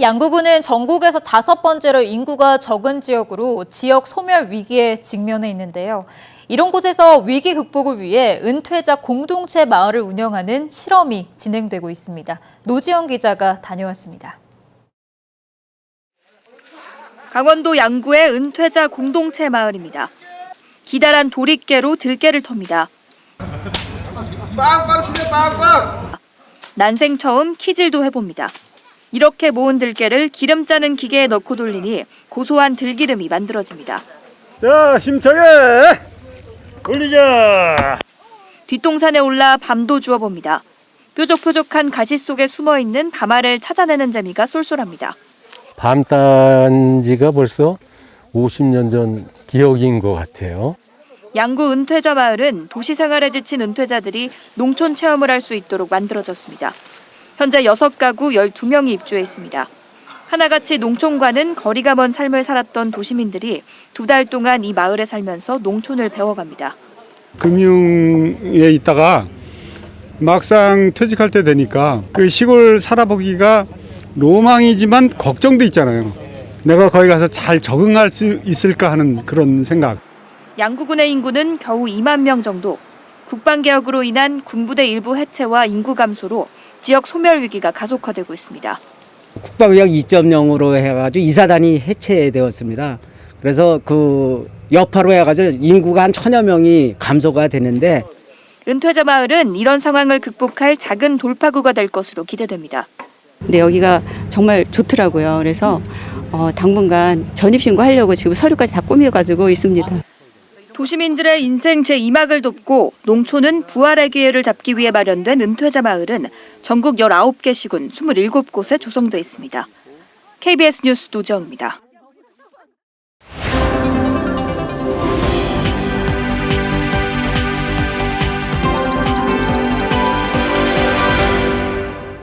양구군은 전국에서 다섯 번째로 인구가 적은 지역으로 지역 소멸 위기에 직면해 있는데요. 이런 곳에서 위기 극복을 위해 은퇴자 공동체 마을을 운영하는 실험이 진행되고 있습니다. 노지영 기자가 다녀왔습니다. 강원도 양구의 은퇴자 공동체 마을입니다. 기다란 도리깨로 들깨를 텁니다. 빵빵 치네 빵빵 난생 처음 키질도 해봅니다. 이렇게 모은 들깨를 기름 짜는 기계에 넣고 돌리니 고소한 들기름이 만들어집니다. 자, 힘차게 올리자. 뒷동산에 올라 밤도 주워봅니다. 뾰족뾰족한 가시 속에 숨어 있는 밤알을 찾아내는 재미가 쏠쏠합니다. 밤단지가 벌써 50년 전 기억인 것 같아요. 양구 은퇴자 마을은 도시 생활에 지친 은퇴자들이 농촌 체험을 할 수 있도록 만들어졌습니다. 현재 6가구 12명이 입주해 있습니다. 하나같이 농촌과는 거리가 먼 삶을 살았던 도시민들이 두 달 동안 이 마을에 살면서 농촌을 배워갑니다. 금융에 있다가 막상 퇴직할 때 되니까 그 시골 살아보기가 로망이지만 걱정도 있잖아요. 내가 거기 가서 잘 적응할 수 있을까 하는 그런 생각. 양구군의 인구는 겨우 2만 명 정도. 국방개혁으로 인한 군부대 일부 해체와 인구 감소로 지역 소멸 위기가 가속화되고 있습니다. 국방력 2.0으로 해가지고 이사단이 해체되었습니다. 그래서 그 여파로 해가지고 인구가 한 천여 명이 감소가 되는데 은퇴자 마을은 이런 상황을 극복할 작은 돌파구가 될 것으로 기대됩니다. 근데 여기가 정말 좋더라고요. 그래서 어, 당분간 전입신고 하려고 지금 서류까지 다 꾸며가지고 있습니다. 도시민들의 인생 제2막을 돕고 농촌은 부활의 기회를 잡기 위해 마련된 은퇴자 마을은 전국 19개 시군 27곳에 조성돼 있습니다. KBS 뉴스 노정입니다.